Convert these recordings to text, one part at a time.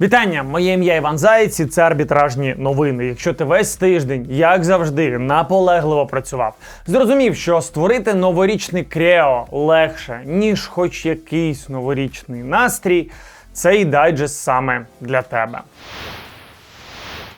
Вітання, моє ім'я Іван Заєць і це арбітражні новини. Якщо ти весь тиждень, як завжди, наполегливо працював, зрозумів, що створити новорічний крео легше, ніж хоч якийсь новорічний настрій, цей дайджест саме для тебе.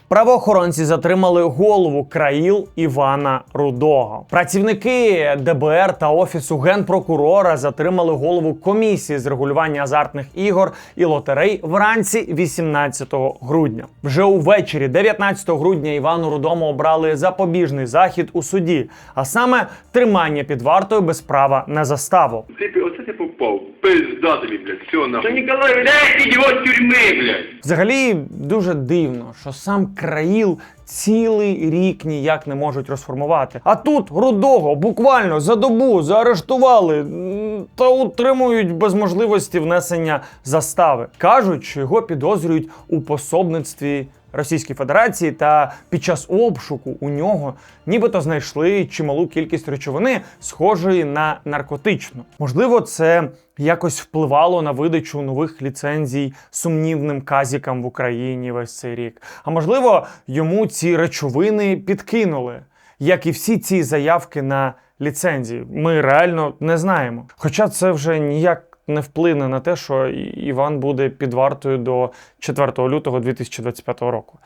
Правоохоронці затримали голову країл Івана Рудого. Працівники ДБР та офісу генпрокурора затримали голову комісії з регулювання азартних ігор і лотерей вранці 18 грудня. Вже увечері, 19 грудня, Івану Рудому обрали запобіжний захід у суді, а саме тримання під вартою без права на заставу. Оце попав. Пизда тобі, блядь, все нахуй. Та Ніколай, блядь, його з тюрми, блядь. Взагалі дуже дивно, що сам країл цілий рік ніяк не можуть розформувати. А тут рудого буквально за добу заарештували та утримують без можливості внесення застави. Кажуть, що його підозрюють у пособництві. Російській Федерації та під час обшуку у нього нібито знайшли чималу кількість речовини, схожої на наркотичну. Можливо, це якось впливало на видачу нових ліцензій сумнівним казікам в Україні весь цей рік. А можливо, йому ці речовини підкинули, як і всі ці заявки на ліцензії. Ми реально не знаємо. Хоча це вже ніяк не вплине на те, що Іван буде під вартою до 4 лютого 2025 року.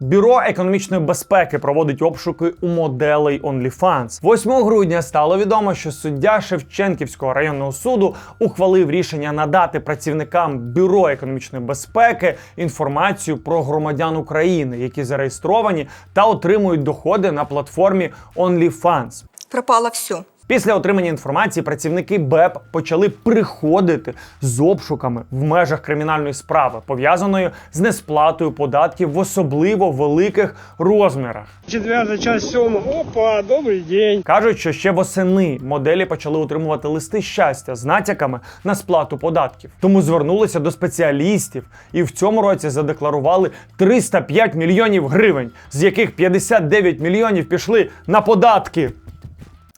Бюро економічної безпеки проводить обшуки у моделей OnlyFans. 8 грудня стало відомо, що суддя Шевченківського районного суду ухвалив рішення надати працівникам бюро економічної безпеки інформацію про громадян України, які зареєстровані та отримують доходи на платформі OnlyFans. пропало все. Після отримання інформації працівники БЕП почали приходити з обшуками в межах кримінальної справи, пов'язаної з несплатою податків в особливо великих розмірах. Четвертая часть сьома. Опа, добрий день. Кажуть, що ще восени моделі почали отримувати листи щастя з натяками на сплату податків. Тому звернулися до спеціалістів і в цьому році задекларували 305 мільйонів гривень, з яких 59 мільйонів пішли на податки.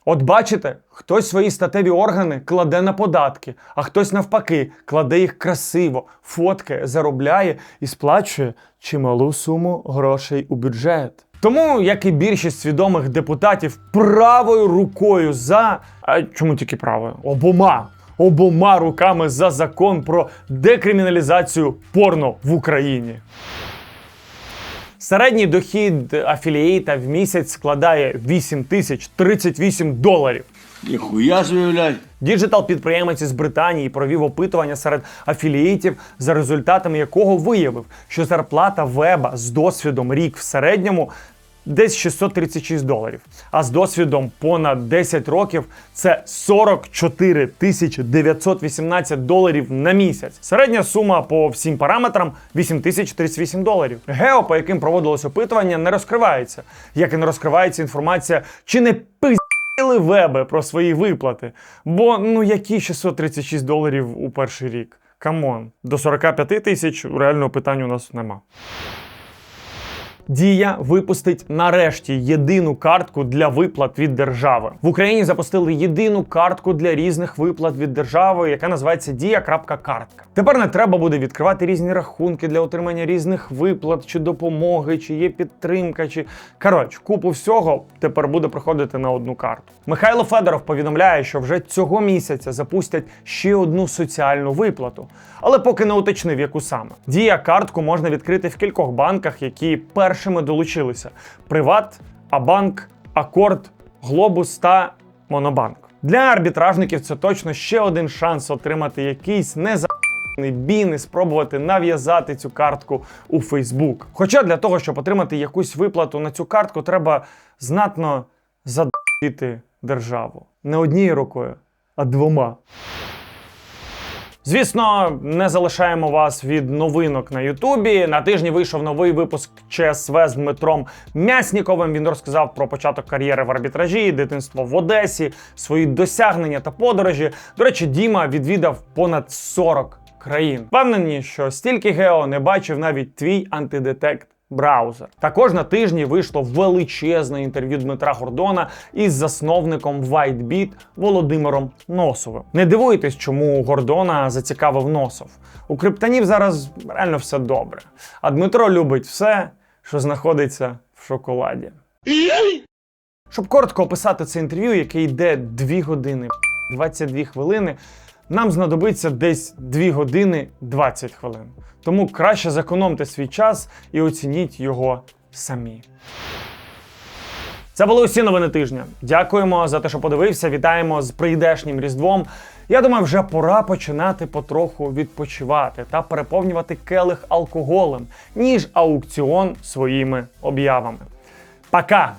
От бачите, хтось свої статеві органи кладе на податки, а хтось навпаки кладе їх красиво, фоткає, заробляє і сплачує чималу суму грошей у бюджет. Тому, як і більшість свідомих депутатів, правою рукою за. А чому тільки правою? Обома. Обома руками за закон про декриміналізацію порно в Україні. Середній дохід афілієта в місяць складає 8 тисяч 38 доларів. Ніхуя собі. Діджитал підприємець із Британії провів опитування серед афілієтів, за результатами якого виявив, що зарплата веба з досвідом рік в середньому десь 636 доларів. А з досвідом понад 10 років це 44 тисячі 918 доларів на місяць. Середня сума по всім параметрам 8038 доларів. Гео, по яким проводилось опитування, не розкривається, як і не розкривається інформація, чи не пиз. Веби про свої виплати. Бо ну які 636 доларів у перший рік? Камон, до 45 тисяч реального питання у нас нема. Дія випустить нарешті єдину картку для виплат від держави. В Україні запустили єдину картку для різних виплат від держави, яка називається Дія.картка. Тепер не треба буде відкривати різні рахунки для отримання різних виплат чи допомоги, чи є підтримка, чи коротше, купу всього тепер буде приходити на одну карту. Михайло Федоров повідомляє, що вже цього місяця запустять ще одну соціальну виплату, але поки не уточнив, яку саме. Дія картку можна відкрити в кількох банках, які першими долучилися: Приват, Абанк, Акорд, Глобус та Монобанк. Для арбітражників це точно ще один шанс отримати якийсь неза. Бін і спробувати нав'язати цю картку у Фейсбук. Хоча для того, щоб отримати якусь виплату на цю картку, треба знатно задити державу. Не однією рукою, а двома. Звісно, не залишаємо вас від новинок на Ютубі. На тижні вийшов новий випуск ЧСВ з Дмитром Мясніковим. Він розказав про початок кар'єри в арбітражі, дитинство в Одесі, свої досягнення та подорожі. До речі, Діма відвідав понад 40 країн. Впевнені, що стільки гео не бачив навіть твій антидетект браузер. Також на тижні вийшло величезне інтерв'ю Дмитра Гордона із засновником WhiteBit Володимиром Носовим. Не дивуйтесь, чому Гордона зацікавив Носов. У криптонів зараз реально все добре. А Дмитро любить все, що знаходиться в шоколаді. Щоб коротко описати це інтерв'ю, яке йде 2 години 22 хвилини, нам знадобиться десь 2 години 20 хвилин. Тому краще зекономте свій час і оцініть його самі. Це були усі новини тижня. Дякуємо за те, що подивився. Вітаємо з прийдешнім різдвом. Я думаю, вже пора починати потроху відпочивати та переповнювати келих алкоголем, ніж аукціон своїми об'явами. Пока!